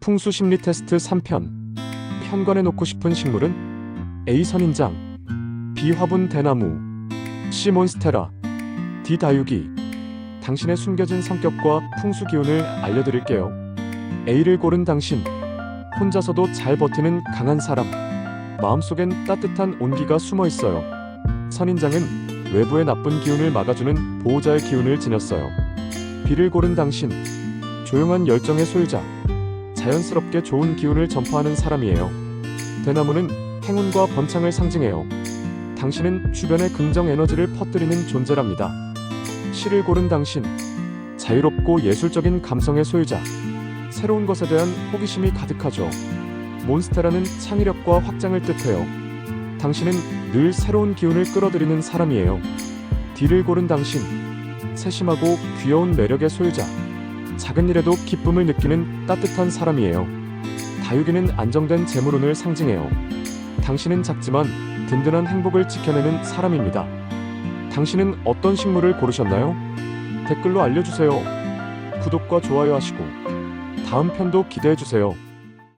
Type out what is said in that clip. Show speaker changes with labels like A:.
A: 풍수 심리 테스트 3편. 편관해 놓고 싶은 식물은 A 선인장, B 화분 대나무, C 몬스테라, D 다육이. 당신의 숨겨진 성격과 풍수 기운을 알려드릴게요. A를 고른 당신. 혼자서도 잘 버티는 강한 사람. 마음속엔 따뜻한 온기가 숨어 있어요. 선인장은 외부의 나쁜 기운을 막아주는 보호자의 기운을 지녔어요. B를 고른 당신. 조용한 열정의 소유자. 자연스럽게 좋은 기운을 전파하는 사람이에요. 대나무는 행운과 번창을 상징해요. 당신은 주변에 긍정 에너지를 퍼뜨리는 존재랍니다. 시를 고른 당신. 자유롭고 예술적인 감성의 소유자. 새로운 것에 대한 호기심이 가득하죠. 몬스테라는 창의력과 확장을 뜻해요. 당신은 늘 새로운 기운을 끌어들이는 사람이에요. D를 고른 당신. 세심하고 귀여운 매력의 소유자. 작은 일에도 기쁨을 느끼는 따뜻한 사람이에요. 다육이는 안정된 재물운을 상징해요. 당신은 작지만 든든한 행복을 지켜내는 사람입니다. 당신은 어떤 식물을 고르셨나요? 댓글로 알려주세요. 구독과 좋아요 하시고 다음 편도 기대해주세요.